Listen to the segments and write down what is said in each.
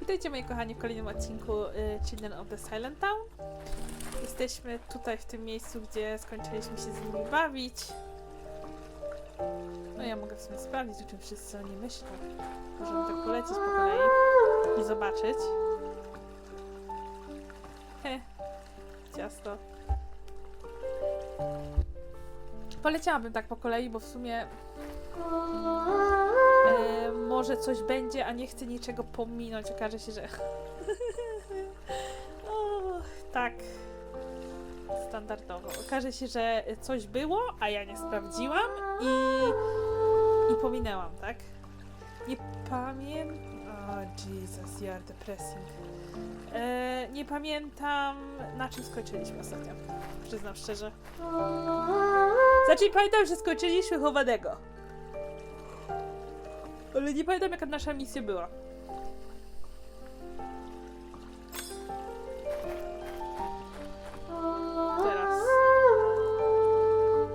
Witajcie moi kochani w kolejnym odcinku y, Children of the Silent Town. Jesteśmy tutaj w tym miejscu, gdzie skończyliśmy się z nimi bawić. No ja mogę w sumie sprawdzić, o czym wszyscy oni myślą. Możemy tak polecieć po kolei i zobaczyć. He, ciasto. Poleciałabym tak po kolei, bo w sumie E, może coś będzie, a nie chcę niczego pominąć. Okaże się, że. o, tak. Standardowo. Okaże się, że coś było, a ja nie sprawdziłam i. i pominęłam, tak? Nie pamiętam. O, Jesus, you are depressing. E, nie pamiętam, na czym skończyliśmy ostatnio. Przyznam szczerze. Znaczy, pamiętam, że skończyliśmy chowanego. Ale nie pamiętam jaka nasza misja była. Teraz.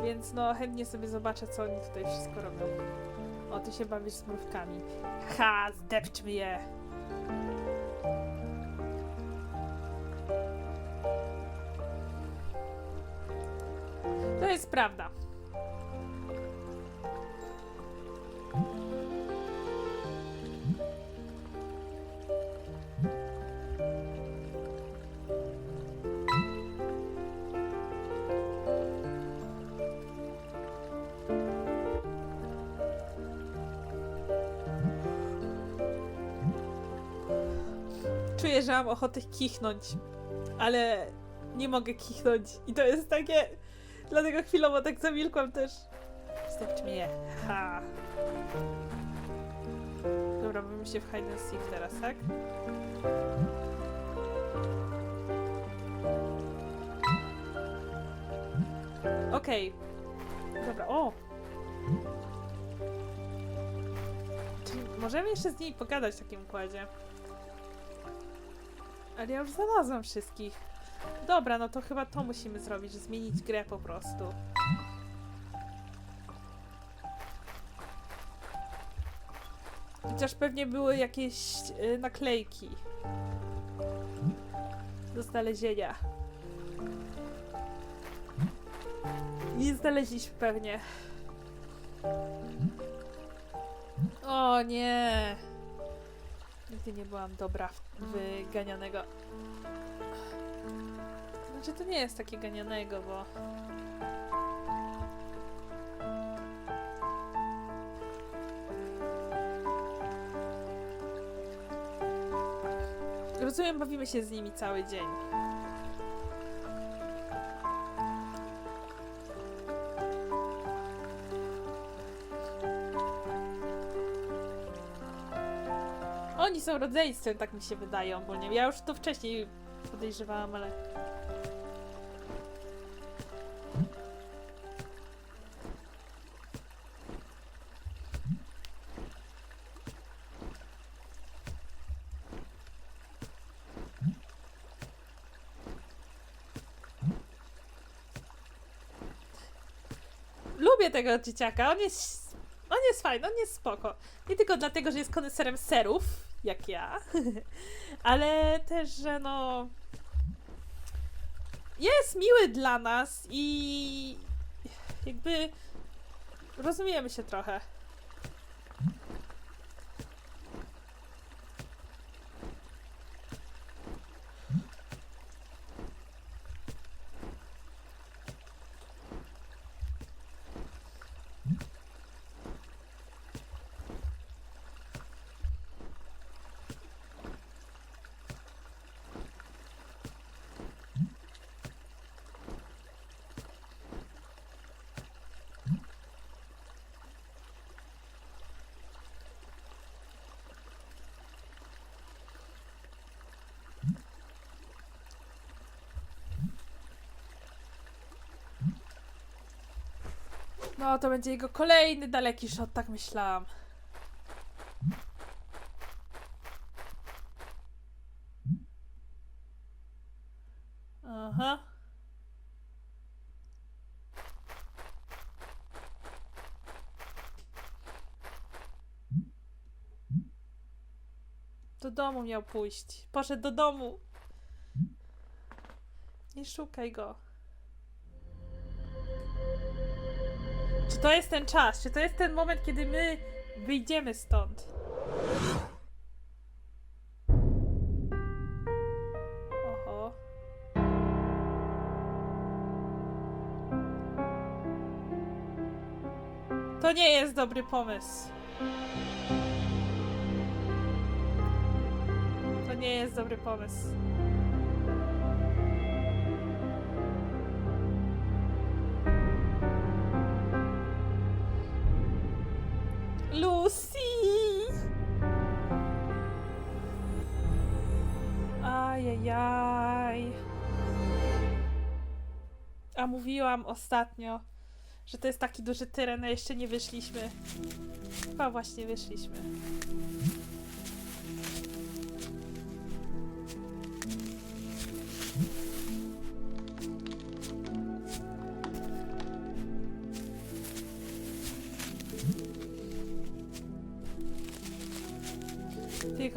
Więc no chętnie sobie zobaczę co oni tutaj wszystko robią. O, ty się bawisz z mrówkami. Ha, zdepczmy je! To jest prawda. Mam ochotę kichnąć, ale nie mogę kichnąć. I to jest takie. Dlatego chwilowo tak zamilkłam też. Stopcie mnie. Ha. Dobra, bawimy się w hide and seek teraz, tak? Okej. Dobra, o! Czyli możemy jeszcze z nimi pogadać w takim układzie. Ale ja już znalazłam wszystkich. Dobra, no to chyba to musimy zrobić, zmienić grę po prostu. Chociaż pewnie były jakieś y, naklejki do znalezienia. Nie znaleźliśmy pewnie. O nie! Nie byłam dobra w ganianego. Znaczy to nie jest takie ganianego, bo... Rozumiem, bawimy się z nimi cały dzień. Są rodzeństwem, tak mi się wydaje ogólnie. Ja już to wcześniej podejrzewałam, ale... Lubię tego dzieciaka, on jest... On jest fajny, on jest spoko. Nie tylko dlatego, że jest koneserem serów, jak ja, ale też, że no... Jest miły dla nas i... jakby... Rozumiemy się trochę. No, to będzie jego kolejny daleki shot, tak myślałam. Aha. Do domu miał pójść. Poszedł do domu. Nie szukaj go. To jest ten czas? Czy to jest ten moment, kiedy my wyjdziemy stąd? Oho. To nie jest dobry pomysł. To nie jest dobry pomysł. Lucy! Ajajaj. A mówiłam ostatnio, że to jest taki duży teren, a jeszcze nie wyszliśmy. Chyba właśnie wyszliśmy.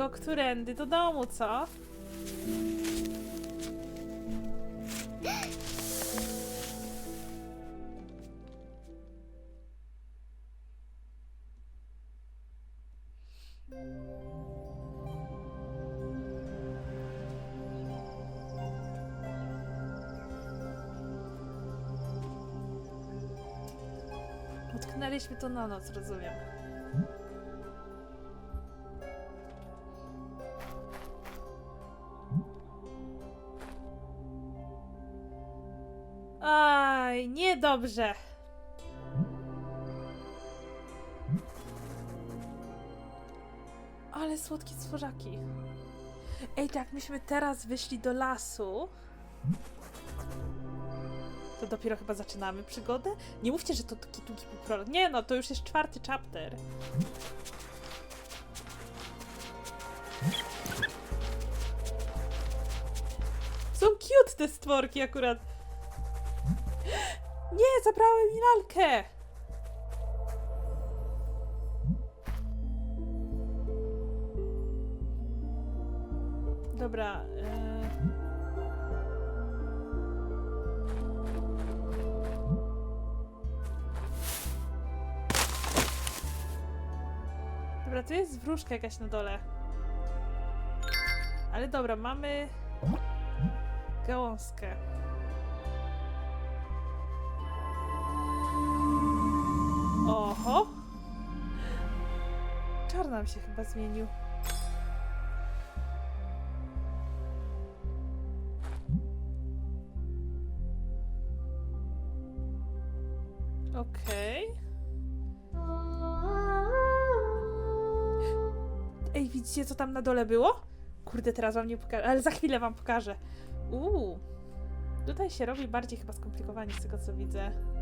Tylko którędy do domu, co? Utknęliśmy to na noc, rozumiem. Niedobrze. Ale słodkie stworzaki. Ej, tak, myśmy teraz wyszli do lasu. To dopiero chyba zaczynamy przygodę? Nie mówcie, że to taki długi był prolog. Nie no, to już jest czwarty chapter. Są cute te stworki akurat. Nie, zabrałem mi lalkę! Dobra. E... Dobra, tu jest wróżka jakaś na dole. Ale dobra, mamy gałązkę. Oho! Czar nam się chyba zmienił. Okej. Ej, widzicie co tam na dole było? Kurde, teraz wam nie pokażę, ale za chwilę wam pokażę. Uuu. Tutaj się robi bardziej chyba skomplikowanie z tego co widzę.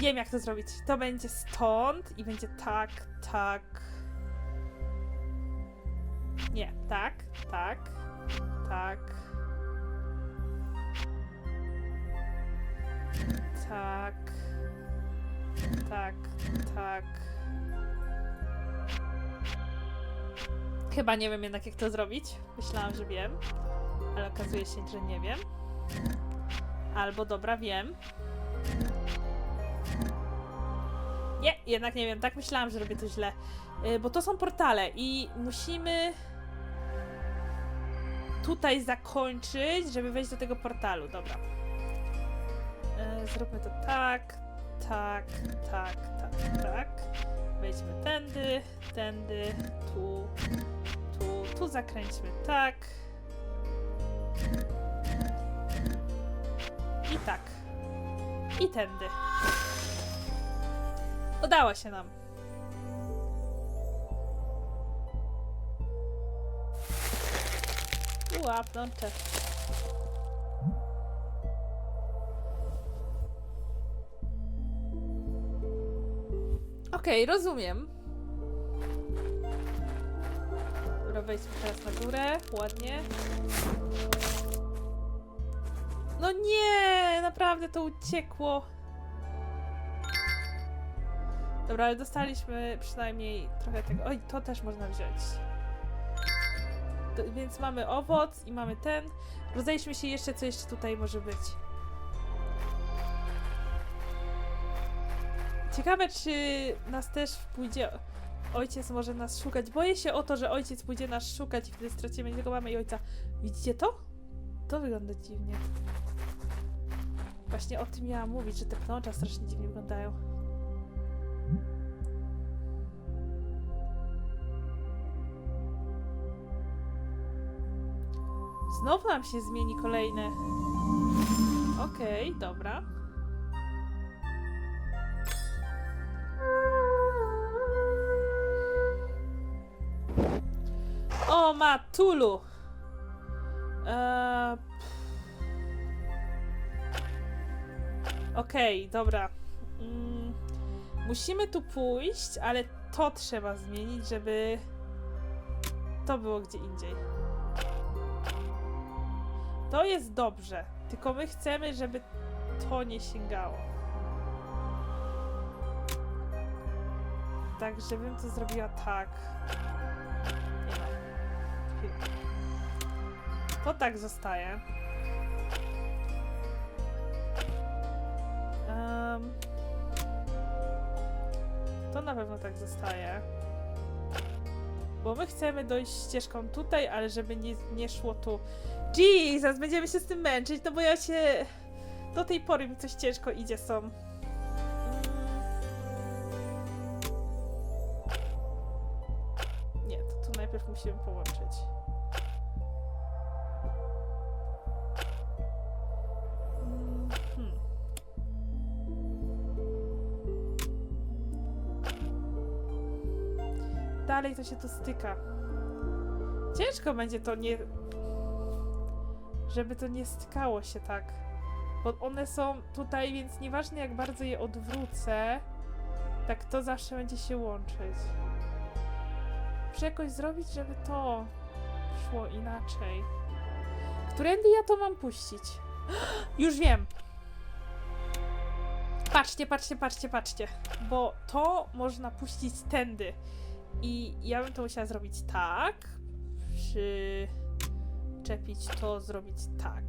Wiem jak to zrobić. To będzie stąd i będzie tak, tak. Nie, tak, tak, tak. Tak. Tak, tak. Chyba nie wiem jednak jak to zrobić. Myślałam, że wiem, ale okazuje się, że nie wiem. Albo dobra, wiem. Nie, jednak nie wiem. Tak myślałam, że robię to źle. Y, Bo to są portale i musimy tutaj zakończyć, żeby wejść do tego portalu. Dobra. Y, Zróbmy to tak, tak, tak, tak, tak. Wejdźmy tędy, tędy, tu, tu, tu zakręćmy tak. I tak. I tędy. Udało się nam. Łapnącze. Okej, rozumiem. Dobra, wejdźmy teraz na górę. Ładnie. No nie! Naprawdę to uciekło. Dobra, ale dostaliśmy przynajmniej trochę tego. Oj, to też można wziąć. Więc mamy owoc i mamy ten. Rozejdźmy się jeszcze, co jeszcze tutaj może być. Ciekawe, czy nas też pójdzie. Ojciec może nas szukać. Boję się o to, że ojciec pójdzie nas szukać i wtedy stracimy nie mamy i ojca. Widzicie to? To wygląda dziwnie. Właśnie o tym miałam mówić, że te pnącza strasznie dziwnie wyglądają. Znowu nam się zmieni kolejne. Okej, dobra. O, Matulu! Eee... Okej, dobra. Mm, musimy tu pójść, ale to trzeba zmienić, żeby to było gdzie indziej. To jest dobrze, tylko my chcemy, żeby to nie sięgało. Tak, żebym to zrobiła tak. To tak zostaje. Em, to na pewno tak zostaje. Bo my chcemy dojść ścieżką tutaj, ale żeby nie, nie szło tu. Jesus, będziemy się z tym męczyć, no bo ja się... Do tej pory mi coś ciężko idzie są. Nie, to tu najpierw musimy połączyć. Dalej to się tu styka. Ciężko będzie to nie... Żeby to nie stykało się tak. Bo one są tutaj, więc nieważne jak bardzo je odwrócę, tak to zawsze będzie się łączyć. Muszę jakoś zrobić, żeby to szło inaczej. Którędy ja to mam puścić? Już wiem. Patrzcie, patrzcie, patrzcie, patrzcie. Bo to można puścić tędy. I ja bym to musiała zrobić tak. Przyczepić to, zrobić tak.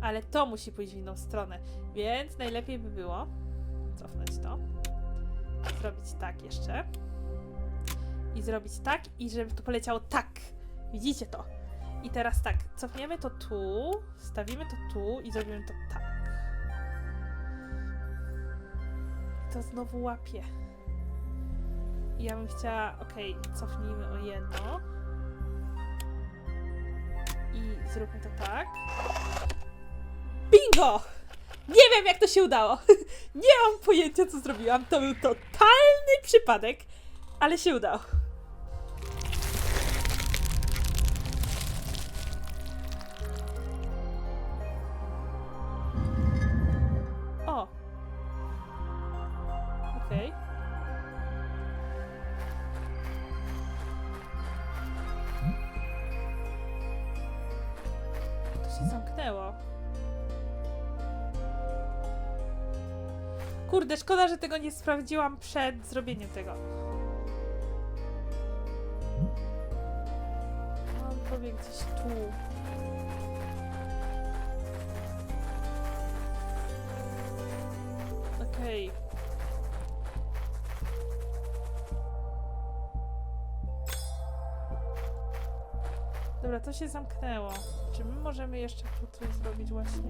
Ale to musi pójść w inną stronę. Więc najlepiej by było cofnąć to. Zrobić tak jeszcze. I zrobić tak, i żeby to poleciało tak. Widzicie to? I teraz tak, cofniemy to tu, stawimy to tu i zrobimy to tak. I to znowu łapie. I ja bym chciała, okej, cofnijmy o jedno. I zróbmy to tak. Bingo! Nie wiem, jak to się udało. Nie mam pojęcia, co zrobiłam. To był totalny przypadek, ale się udało. Się zamknęło. Kurde, szkoda, że tego nie sprawdziłam przed zrobieniem tego. Mam powie gdzieś tu. Okej. Dobra, to się zamknęło. Czy my możemy jeszcze tu coś zrobić właśnie?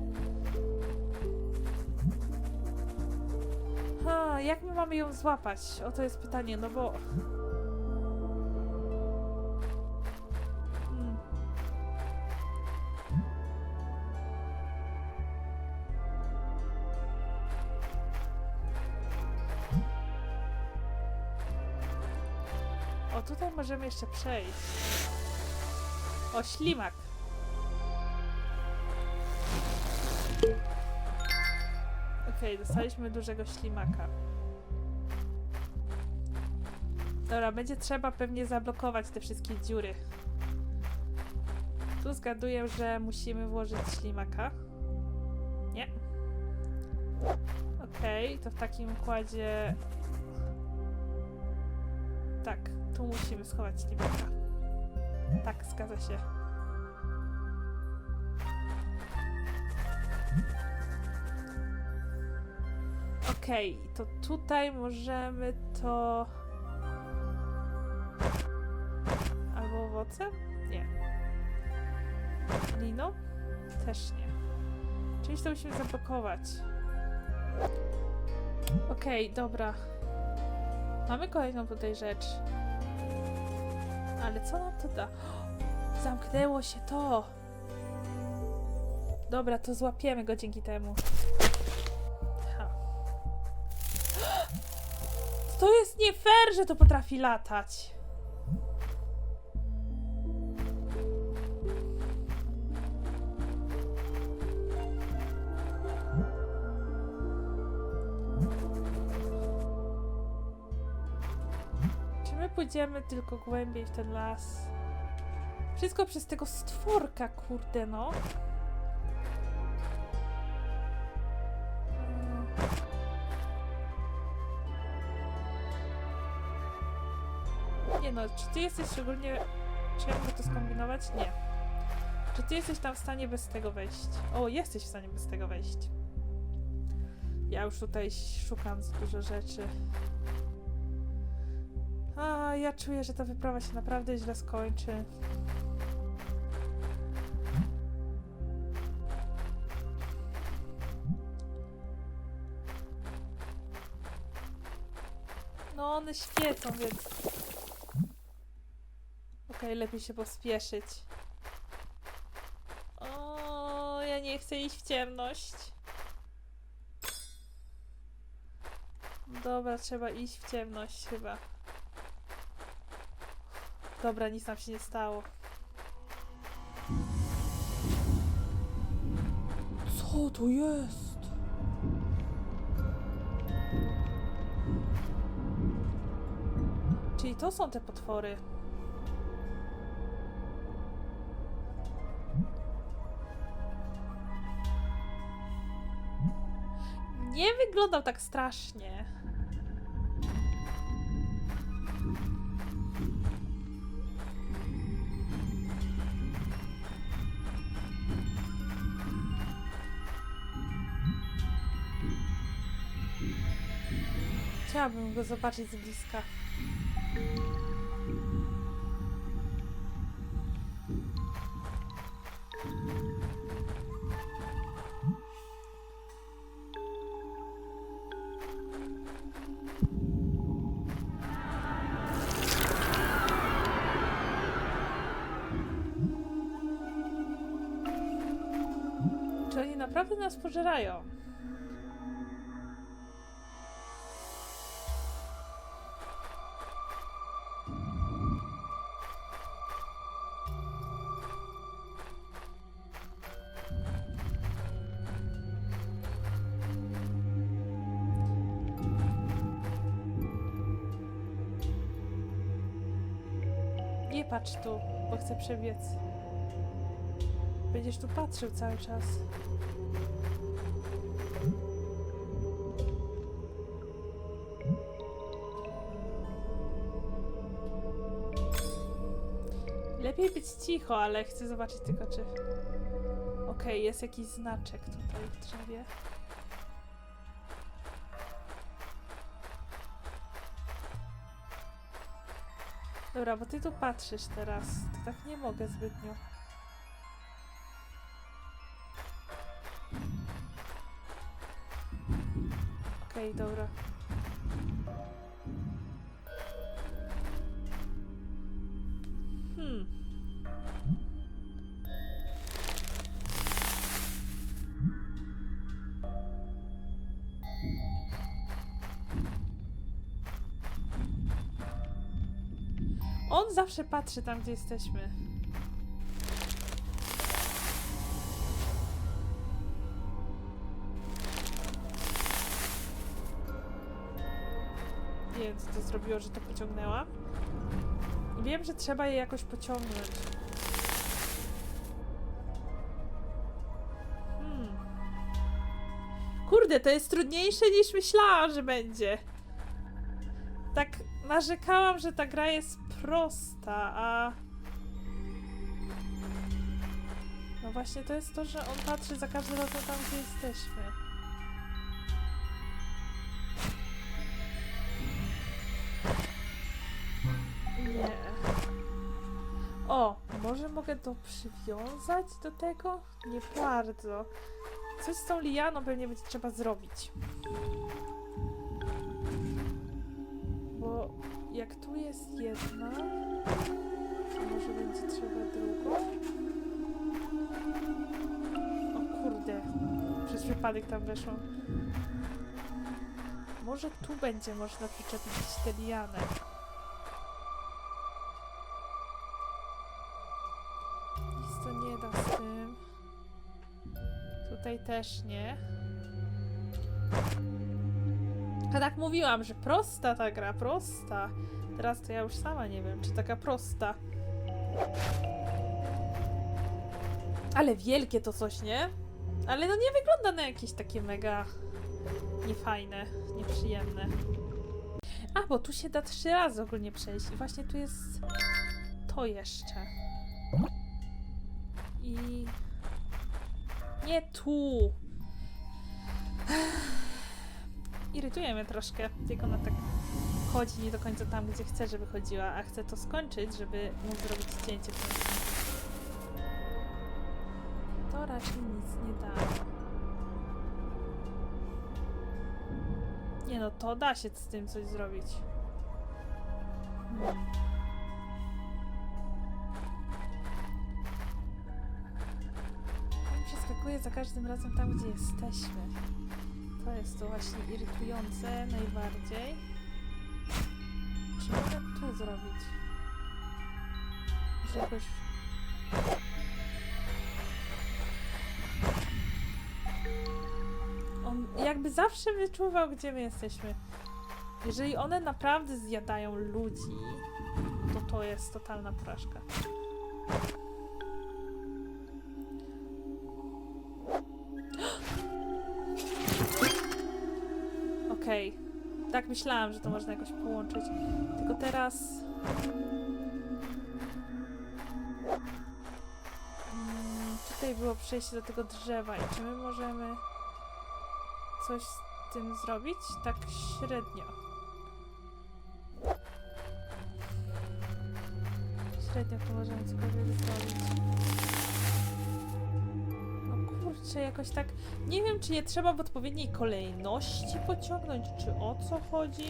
Ha, jak my mamy ją złapać? O to jest pytanie, no bo... Hmm. O, tutaj możemy jeszcze przejść. O, ślimak. Okej, dostaliśmy dużego ślimaka. Dobra, będzie trzeba pewnie zablokować te wszystkie dziury. Tu zgaduję, że musimy włożyć ślimaka. Nie. Okej. Okej, to w takim układzie... Tak, tu musimy schować Libeka. Tak, zgadza się. Okej, to tutaj możemy to... Albo owocem? Nie. Liną? Też nie. Czyli to musimy zablokować. Okej, dobra. Mamy kolejną tutaj rzecz. Ale co nam to da? Zamknęło się to! Dobra, to złapiemy go dzięki temu. To jest nie fair, że to potrafi latać. Czy my pójdziemy tylko głębiej w ten las? Wszystko przez tego stworka, kurde no. No, czy ty jesteś szczególnie... Czy ja mogę to skombinować? Nie. Czy ty jesteś tam w stanie bez tego wejść? O, jesteś w stanie bez tego wejść. Ja już tutaj szukam dużo rzeczy. A, ja czuję, że ta wyprawa się naprawdę źle skończy. No, one świecą, więc... Okej, lepiej się pospieszyć. O, ja nie chcę iść w ciemność. Dobra, trzeba iść w ciemność chyba. Dobra, nic nam się nie stało. Co to jest? Czyli to są te potwory. Wyglądał tak strasznie. Chciałabym go zobaczyć z bliska. Czy oni naprawdę nas pożerają? Nie patrz tu, bo chcę przebiec. Będziesz tu patrzył cały czas. Lepiej być cicho, ale chcę zobaczyć tylko czy... Okej, jest jakiś znaczek tutaj w drzewie. Dobra, bo ty tu patrzysz teraz. To tak nie mogę zbytnio. Dobra. Hmm. On zawsze patrzy tam, gdzie jesteśmy. Zrobiło, że to pociągnęła. Wiem, że trzeba je jakoś pociągnąć. Hmm. Kurde, to jest trudniejsze niż myślałam, że będzie. Tak narzekałam, że ta gra jest prosta, a... No właśnie to jest to, że on patrzy za każdym razem tam, gdzie jesteśmy. Mogę to przywiązać do tego? Nie bardzo. Coś z tą lianą pewnie będzie trzeba zrobić. Bo jak tu jest jedna, to może będzie trzeba drugą. O kurde, przez przypadek tam weszłam. Może tu będzie można przyczepić tę lianę. Tutaj też nie. A tak mówiłam, że prosta ta gra, prosta. Teraz to ja już sama nie wiem, czy taka prosta. Ale wielkie to coś, nie? Ale no nie wygląda na jakieś takie mega niefajne, nieprzyjemne. A, bo tu się da trzy razy ogólnie przejść. I właśnie tu jest to jeszcze. Nie tu! Irytuje mnie troszkę, jak ona tak chodzi nie do końca tam, gdzie chce, żeby chodziła, a chcę to skończyć, żeby móc zrobić zdjęcie w. To raczej nic nie da. Nie no, to da się z tym coś zrobić. Hmm. Przeskakuje za każdym razem tam, gdzie jesteśmy. To jest to właśnie irytujące najbardziej. Czy mogę tu zrobić? Może jakoś... On jakby zawsze wyczuwał, gdzie my jesteśmy. Jeżeli one naprawdę zjadają ludzi, to to jest totalna porażka. Tak myślałam, że to można jakoś połączyć. Tylko teraz... Mm, tutaj było przejście do tego drzewa i czy my możemy coś z tym zrobić? Tak średnio. Średnio to możemy cokolwiek zrobić. Kurczę, jakoś tak... Nie wiem, czy nie trzeba w odpowiedniej kolejności pociągnąć, czy o co chodzi.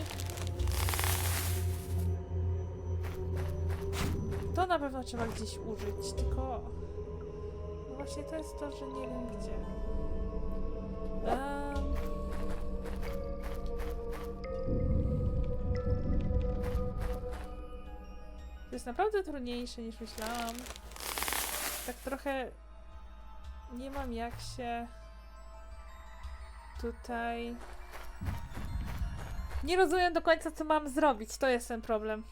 To na pewno trzeba gdzieś użyć, tylko... No właśnie to jest to, że nie wiem gdzie. Em. To jest naprawdę trudniejsze niż myślałam. Tak trochę nie mam jak się tutaj. Nie rozumiem do końca, co mam zrobić. To jest ten problem.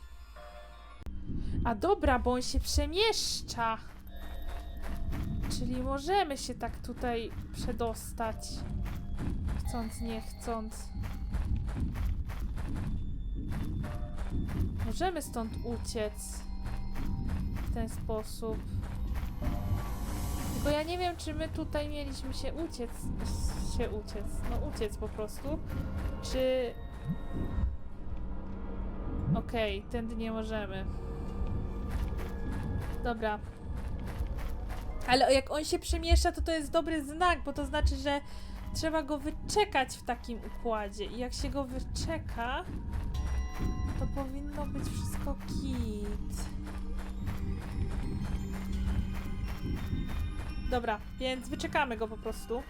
A dobra, bo on się przemieszcza. Czyli możemy się tak tutaj przedostać. Chcąc, nie chcąc. Możemy stąd uciec. W ten sposób. Tylko ja nie wiem, czy my tutaj mieliśmy się uciec. Się uciec. No uciec po prostu. Czy... Okej, tędy nie możemy. Dobra. Ale jak on się przemieszcza, to to jest dobry znak, bo to znaczy, że trzeba go wyczekać w takim układzie. I jak się go wyczeka, to powinno być wszystko kit. Dobra, więc wyczekamy go po prostu.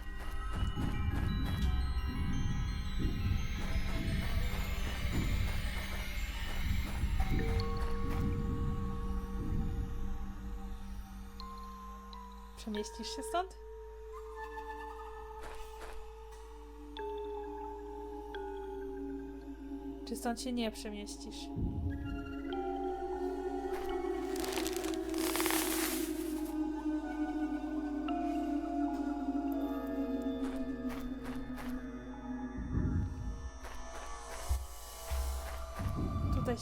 Przemieścisz się stąd? Czy stąd się nie przemieścisz?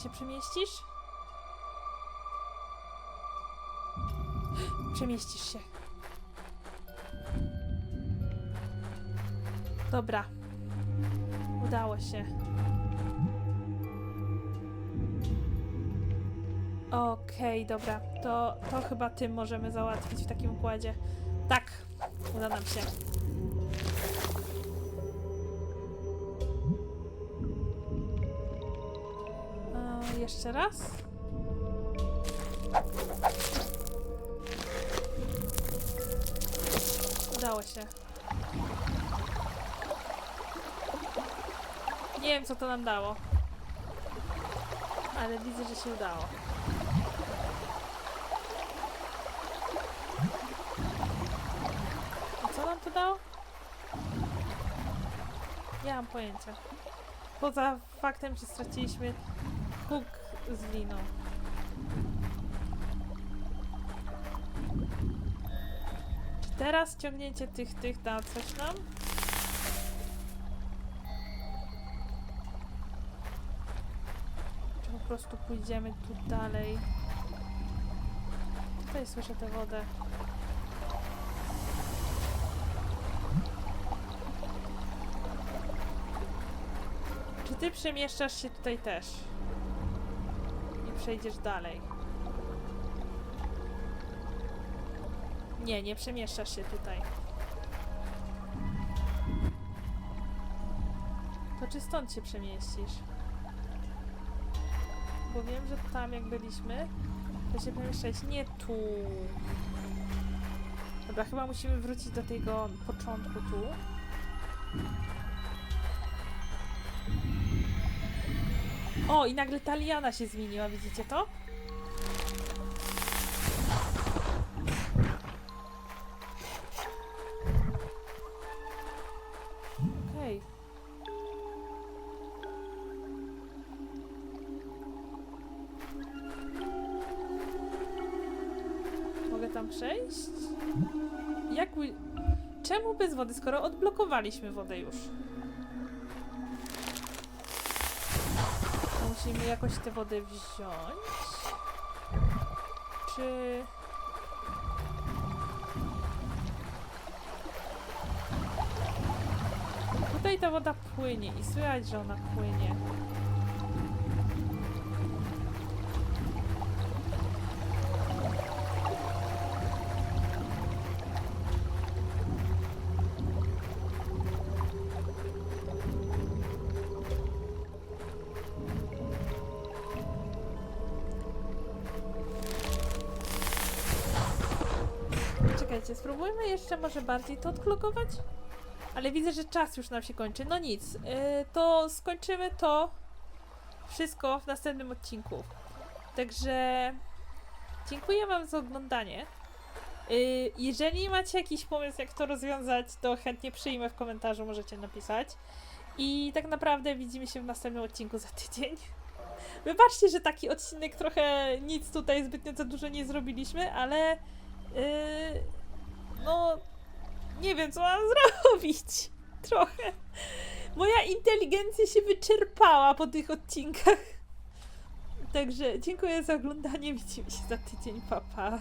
Się przemieścisz? Przemieścisz się. Dobra. Udało się. Okej, dobra. To, to chyba tym możemy załatwić w takim układzie. Tak, uda nam się. Jeszcze raz. Udało się. Nie wiem, co to nam dało. Ale widzę, że się udało. I co nam to dało? Nie mam pojęcia. Poza faktem, że straciliśmy huk z liną. Czy teraz ciągnięcie tych, tych da coś nam? Czy po prostu pójdziemy tu dalej? Tutaj słyszę tę wodę. Czy ty przemieszczasz się tutaj też? Przejdziesz dalej. Nie, nie przemieszczasz się tutaj. To czy stąd się przemieścisz? Bo wiem, że tam jak byliśmy, to się przemieszczać nie tu. Dobra, chyba musimy wrócić do tego początku tu. O, i nagle ta liana się zmieniła, widzicie to? Okej. Mogę tam przejść? Jak... Czemu bez wody, skoro odblokowaliśmy wodę już? Musimy jakoś tę wodę wziąć. Czy... Tutaj ta woda płynie i słychać, że ona płynie. Czekajcie, spróbujmy jeszcze może bardziej to odklokować? Ale widzę, że czas już nam się kończy. No nic, yy, to skończymy to wszystko w następnym odcinku. Także dziękuję Wam za oglądanie. Yy, jeżeli macie jakiś pomysł, jak to rozwiązać, to chętnie przyjmę w komentarzu, możecie napisać. I tak naprawdę widzimy się w następnym odcinku za tydzień. Wybaczcie, że taki odcinek trochę nic tutaj zbytnio za dużo nie zrobiliśmy, ale yy, no nie wiem, co mam zrobić. Trochę. Moja inteligencja się wyczerpała po tych odcinkach. Także dziękuję za oglądanie. Widzimy się za tydzień. Pa, pa.